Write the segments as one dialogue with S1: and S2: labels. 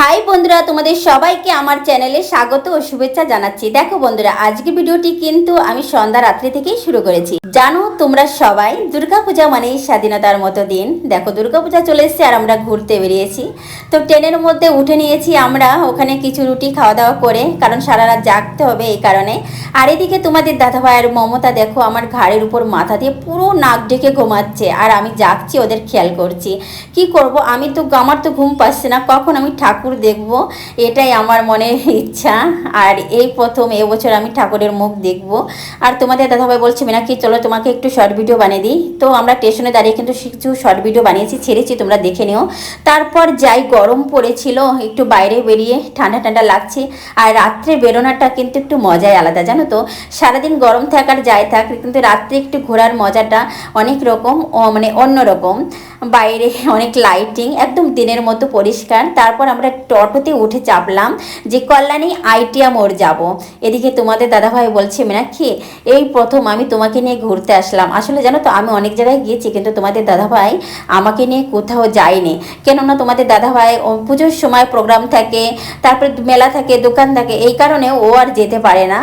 S1: High বন্ধুরা, তোমাদের সবাইকে আমার চ্যানেলে স্বাগত ও শুভেচ্ছা জানাচ্ছি। দেখো বন্ধুরা, আজকের ভিডিওটি কিন্তু আমি সন্ধ্যা রাত্রি থেকেই শুরু করেছি। জানো, তোমরা সবাই দুর্গাপূজা মানেই স্বাধীনতার মতো দিন। দেখো, দুর্গাপূজা চলে এসেছে আর আমরা ঘুরতে বেরিয়েছি। তো ট্রেনের মধ্যে উঠে নিয়েছি আমরা, ওখানে কিছু রুটি খাওয়া দাওয়া করে, কারণ সারা রাত জাগতে হবে এই কারণে। আর এদিকে তোমাদের দাদাভাইয়ের মমতা, দেখো, আমার ঘাড়ের উপর মাথা দিয়ে পুরো নাক ডেকে ঘুমাচ্ছে, আর আমি জাগছি, ওদের খেয়াল করছি। কি করব? আমি তো, আমার তো ঘুম পাচ্ছে না, কখন আমি ঠাকুর দেখব, এটাই আমার মনের ইচ্ছা। আর এই প্রথম এবছর আমি ঠাকুরের মুখ দেখব। আর তোমাদের দাদাভাই বলছে মিনাকি চলো তোমাকে একটু শর্ট ভিডিও বানিয়ে দিই। তো আমরা স্টেশনে দাঁড়িয়ে কিন্তু কিছু শর্ট ভিডিও বানিয়েছি, ছেড়েছি, তোমরা দেখে নিও। তারপর যাই, গরম পড়েছিল, একটু বাইরে বেরিয়ে ঠান্ডা ঠান্ডা লাগছে। আর রাত্রে বেরোনোটা কিন্তু একটু মজাই আলাদা, জানো তো? সারাদিন গরম থাকার যায় থাক, কিন্তু রাত্রে একটু ঘোরার মজাটা অনেক রকম মানে অন্য রকম বাইরে অনেক লাইটিং একদম দিনের মতো পরিষ্কার। তারপর আমরা টোটোতে উঠে চাপলাম যে, কল্যাণী, আইটিয়া মোড় যাব। এদিকে তোমাদের দাদাভাই বলছে, মীনাক্ষী, এই প্রথম আমি তোমাকে নিয়ে ঘুরতে আসলাম। আসলে জানো তো, আমি অনেক জায়গায় গিয়েছি, কিন্তু তোমাদের দাদাভাই আমাকে নিয়ে কোথাও যায়নি। কেননা তোমাদের দাদাভাই পুজোর সময় প্রোগ্রাম থাকে, তারপরে মেলা থাকে, দোকান থাকে, এই কারণে ও আর যেতে পারে না।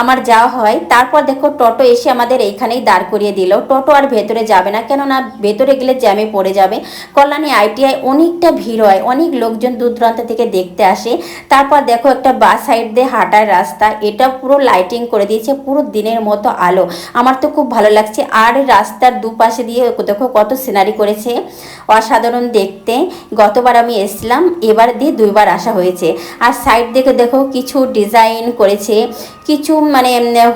S1: আমার যাওয়া হয়। তারপর দেখো, টোটো এসে আমাদের এইখানেই দাঁড় করিয়ে দিল। টোটো আর ভেতরে যাবে না, কেননা ভেতরে গেলে জ্যামে পড়ে যাবে। কল্যাণী আইটিআই অনেকটা ভিড় হয়, অনেক লোকজন দূর দূরান্ত থেকে দেখতে আসে। তারপর দেখো একটা বাস সাইড দিয়ে হাঁটার রাস্তা। এটা পুরো লাইটিং করে দিয়েছে, পুরো দিনের মতো আলো। আমার তো খুব ভালো লাগছে। আর রাস্তার দুপাশে দিয়ে দেখো কত সিনারি করেছে। অসাধারণ দেখতে। গতবার আমি এসলাম এবার দিয়ে দুইবার আসা হয়েছে। আর সাইড দেখে দেখো কিছু ডিজাইন করেছে। কিছু মানে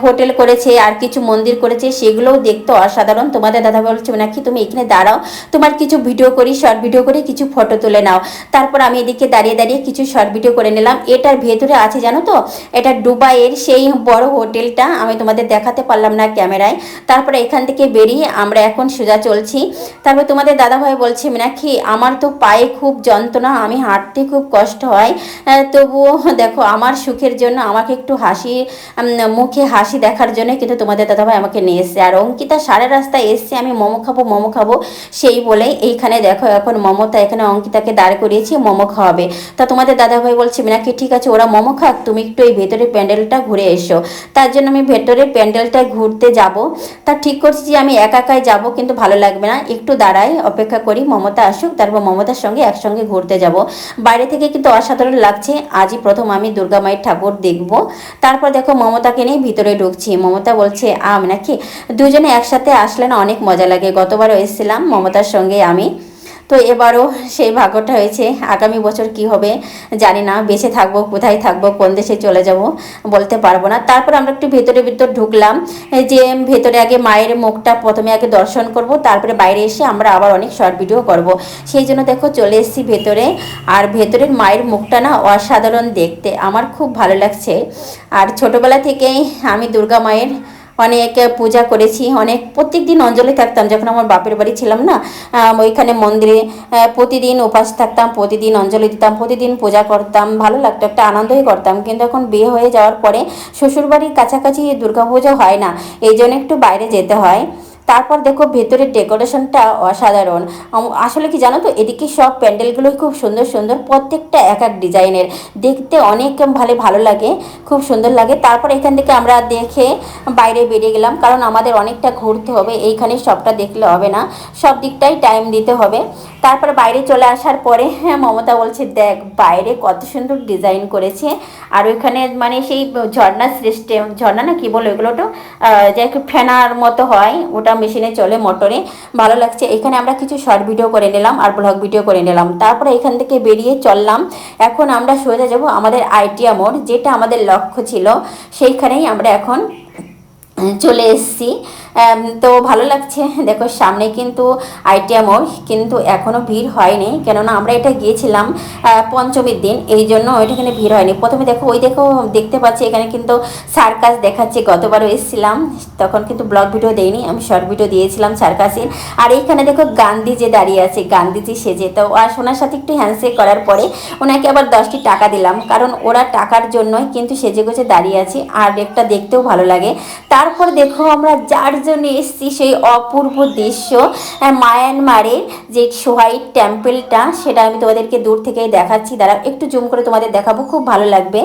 S1: হোটেল করেছে আর কিছু মন্দির করেছে, সেগুলোও দেখতে অসাধারণ। তোমাদের দাদা বলছে, নাকি তুমি এখানে দাঁড়াও, তোমার কিছু ভিডিও করি শর্ট ভিডিও করে কিছু ফটো তুলে নাও। তারপর আমি এদিকে দাঁড়িয়ে দাঁড়িয়ে কিছু শর্ট ভিডিও করে নিলাম। এটার ভেতরে আছে, জানো তো, এটা দুবাইয়ের সেই বড় হোটেলটা, আমি তোমাদের দেখাতে পারলাম না ক্যামেরায়। তারপরে এখান থেকে বেরিয়ে আমরা এখন সোজা চলছি। তারপর তোমাদের দাদাভাই বলছে মিনাক্ষী আমার তো পায়ে খুব যন্ত্রণা, আমি হাঁটতে খুব কষ্ট হয়। তবুও, দেখো, আমার সুখের জন্য আমাকে একটু হাসি মুখে হাসি দেখার জন্য কিন্তু তোমাদের দাদাভাই আমাকে নিয়ে এসছে। আর অঙ্কিতা সারা রাস্তায় এসছে, আমি মোমো খাব মোমো খাব, সেই বলে এইখানে দেখো এখন মমতা এখানে অঙ্কিতাকে দাঁড় করিয়েছি, মোমো খাওয়াবে। তা তোমাদের দাদাভাই বলছে মিনাকি ঠিক আছে, ওরা মোমো খাক, তুমি একটু এই ভেতরে প্যান্ডেলটা ঘুরে এসো। তার জন্য আমি ভেতরে প্যান্ডেলটা ঘুরতে যাব। তা ঠিক করছি যে আমি একা একাই যাব, কিন্তু ভালো লাগবে না। একটু দাঁড়াই, অপেক্ষা করি মমতা আসুক, তারপর মমতার সঙ্গে একসঙ্গে ঘুরতে যাব। বাইরে থেকে কিন্তু অসাধারণ লাগছে। আজই প্রথম আমি দুর্গা মায়ের ঠাকুর দেখব। তারপর দেখো মমতাকে নিয়ে ভিতরে ঢুকছি। মমতা বলছে, আম নাকি? দুজনে একসাথে আসলে না অনেক মজা লাগে। গতবারও এসেছিলাম মমতার সঙ্গে আমি। তো এবারও সেই ভাগ্যটা হয়েছে। আগামী বছর কি হবে জানি না। বেঁচে থাকব, কোথায় থাকব, কোন দেশে চলে যাব বলতে পারব না। তারপর আমরা একটু ভেতরে ভিতর ঢুকলাম যে ভেতরে আগে মায়ের মুখটা প্রথমে আগে দর্শন করব, তারপরে বাইরে এসে আমরা আবার অনেক শর্ট ভিডিও করব। সেই জন্য দেখো চলে এসেছি ভেতরে। আর ভেতরের মায়ের মুখটা না অসাধারণ দেখতে। আমার খুব ভালো লাগছে। আর ছোটোবেলা থেকেই আমি দুর্গা মায়ের অনেক পূজা করেছি, অনেক প্রত্যেক দিন অঞ্জলি থাকতাম। যখন আমার বাপের বাড়ি ছিলাম না ওইখানে মন্দিরে প্রতিদিন উপাস থাকতাম, প্রতিদিন অঞ্জলি দিতাম, প্রতিদিন পূজা করতাম, ভালো লাগতো, একটা আনন্দই করতাম। কিন্তু এখন বিয়ে হয়ে যাওয়ার পরে শ্বশুরবাড়ির কাছাকাছি দুর্গাপুজো হয় না এই জন্য একটু বাইরে যেতে হয়। তারপর দেখো ভেতরের ডেকোরেশনটা অসাধারণ। আসলে কি জানো তো, এদিকে সব প্যান্ডেলগুলোই খুব সুন্দর সুন্দর, প্রত্যেকটা এক এক ডিজাইনের। দেখতে অনেক ভালো ভালো লাগে, খুব সুন্দর লাগে। তারপর এখান থেকে আমরা দেখে বাইরে বেরিয়ে গেলাম, কারণ আমাদের অনেকটা ঘুরতে হবে, এইখানে সবটা দেখলে হবে না। সব দিকটাই টাইম দিতে হবে। তারপর বাইরে চলে আসার পরে হ্যাঁ মমতা বলছে, দেখ, বাইরে কত সুন্দর ডিজাইন করেছে। আর ওইখানে মানে সেই ঝর্ণা সিস্টেম ঝর্ণা না কি বলে ওগুলো তো যে ফেনার মতো হয়, ওটা মেশিনে চলে মোটরে। ভালো লাগছে। এখানে আমরা কিছু শর্ট ভিডিও করে নিলাম আর ব্লগ ভিডিও করে নিলাম। তারপরে এখান থেকে বেরিয়ে চললাম। এখন আমরা সোজা যাব আমাদের আইটিয়া মোড়, যেটা আমাদের লক্ষ্য ছিল। সেইখানেই আমরা এখন চলে এসেছি। তো ভালো লাগছে। দেখো, সামনে কিন্তু আইটিয়া মোড়, কিন্তু এখনও ভিড় হয়নি। কেননা আমরা এটা গিয়েছিলাম পঞ্চমীর দিন, এই জন্য ওইটাখানে ভিড় হয়নি। প্রথমে দেখো, ওই দেখো, দেখতে পাচ্ছি, এখানে কিন্তু সার্কাস দেখাচ্ছে। গতবারও এসেছিলাম, তখন কিন্তু ব্লগ ভিডিও দেইনি, আমি শর্ট ভিডিও দিয়েছিলাম সার্কাসের। আর এইখানে দেখো, গান্ধী যে দাঁড়িয়ে আছে, গান্ধীজি সেজে। তো, আর ওনার সাথে একটু হ্যান্ডশেক করার পরে, ওনাকে আবার দশটি টাকা দিলাম, কারণ ওরা টাকার জন্যই কিন্তু সেজে গুজে দাঁড়িয়ে আছে, আর একটা দেখতেও ভালো লাগে। তারপর দেখো, আমরা যার জন্য এসেছি সেই অপূর্ব দৃশ্য আহ, মায়ানমারের যে সোহাই টেম্পলটা সেটা আমি তোমাদেরকে দূর থেকেই দেখাচ্ছি। দাঁড়া একটু জুম করে তোমাদের দেখাবো খুব ভালো লাগবে।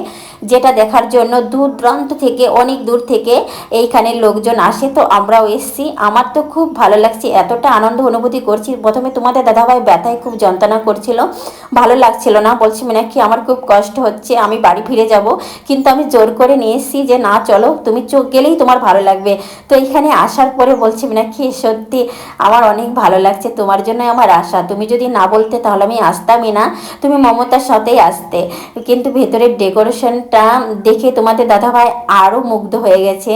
S1: যেটা দেখার জন্য দূর দূরান্ত থেকে অনেক দূর থেকে এইখানে লোকজন আসে তো আমরাও এসেছি। আমার তো খুব ভালো লাগছে এতটা আনন্দ অনুভূতি করছি। প্রথমে তোমাদের দাদাভাই ব্যথায় খুব যন্ত্রণা করছিল ভালো লাগছিল না বলছি মানে কি আমার খুব কষ্ট হচ্ছে আমি বাড়ি ফিরে যাব। কিন্তু আমি জোর করে নিয়ে এসেছি যে না চলো তুমি চোখ গেলেই তোমার ভালো লাগবে। তো এখানে আসার পরে বলছি কি সত্যি? আমার অনেক ভালো লাগছে তোমার জন্য আমার আশা। তুমি যদি না বলতে তাহলে আমি আসতামই না। তুমি মমতার সাথেই আসতে। কিন্তু ভেতরের ডেকোরেশনটা দেখে তোমাদের দাদাভাই আরও মুগ্ধ হয়ে গেছে।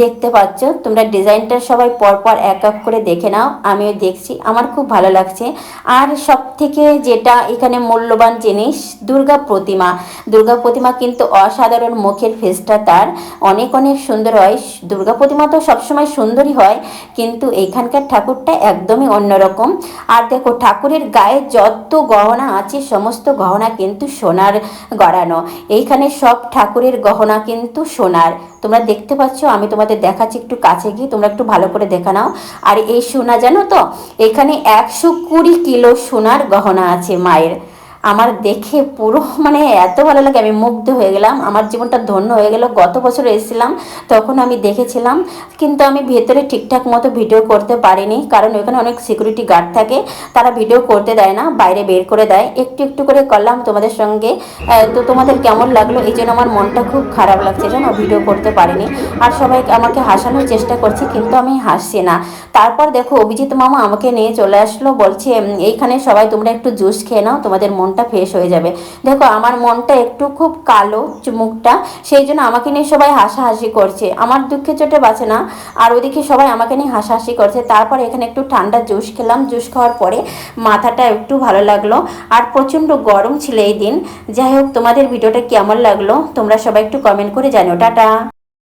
S1: দেখতে পাচ্ছ, তোমরা ডিজাইনটা সবাই পরপর এক এক করে দেখে নাও। আমিও দেখছি, আমার খুব ভালো লাগছে। আর সব থেকে যেটা এখানে মূল্যবান জিনিস, দুর্গা প্রতিমা। দুর্গা প্রতিমা কিন্তু অসাধারণ মুখের ফেসটা তার। অনেক অনেক সুন্দর হয়। দুর্গা প্রতিমা তো সবসময় সুন্দরই হয়, কিন্তু এইখানকার ঠাকুরটা একদমই অন্যরকম। আর দেখো, ঠাকুরের গায়ে যত গহনা আছে, সমস্ত গহনা কিন্তু সোনার গড়ানো। এইখানে সব ঠাকুরের গহনা কিন্তু সোনার। তোমরা দেখতে পাচ্ছ, আমি তোমাদের দেখাচ্ছি, একটু কাছে গিয়ে তোমরা একটু ভালো করে দেখা নাও। আর এই সোনা, জানো তো? এখানে একশো কুড়ি কিলো সোনার গহনা আছে মায়ের। আমার দেখে পুরো মানে এত ভালো লাগে, আমি মুগ্ধ হয়ে গেলাম। আমার জীবনটা ধন্য হয়ে গেল। গত বছর এসেছিলাম, তখন আমি দেখেছিলাম, কিন্তু আমি ভেতরে ঠিকঠাক মতো ভিডিও করতে পারিনি, কারণ ওখানে অনেক সিকিউরিটি গার্ড থাকে, তারা ভিডিও করতে দেয় না, বাইরে বের করে দেয়। একটু একটু করে করলাম তোমাদের সঙ্গে। তো তোমাদের কেমন লাগল? এই জন্য আমার মনটা খুব খারাপ লাগছে জানো ভিডিও করতে পারিনি। আর সবাই আমাকে হাসানোর চেষ্টা করছে, কিন্তু আমি হাসছি না। তারপর দেখো, অভিজিৎ মামা আমাকে নিয়ে চলে আসলো, বলছে এইখানে সবাই তোমরা একটু জুস খেয়ে নাও, তোমাদের মনটা ফ্রেশ হয়ে যাবে। দেখো, আমার মনটা একটু খুব কালো মুখটা সেই জন্য আমাকে নিয়ে সবাই হাসাহাসি করছে। আমার দুঃখে চোটে বাঁচে না, আর ওদিকে সবাই আমাকে নিয়ে হাসাহাসি করছে। তারপর এখানে একটু ঠান্ডা জুস খেলাম। জুস খাওয়ার পরে মাথাটা একটু ভালো লাগল। আর প্রচণ্ড গরম ছিল এই দিন। যাই হোক, তোমাদের ভিডিওটা কেমন লাগল, তোমরা সবাই একটু কমেন্ট করে জানিও। টাটা!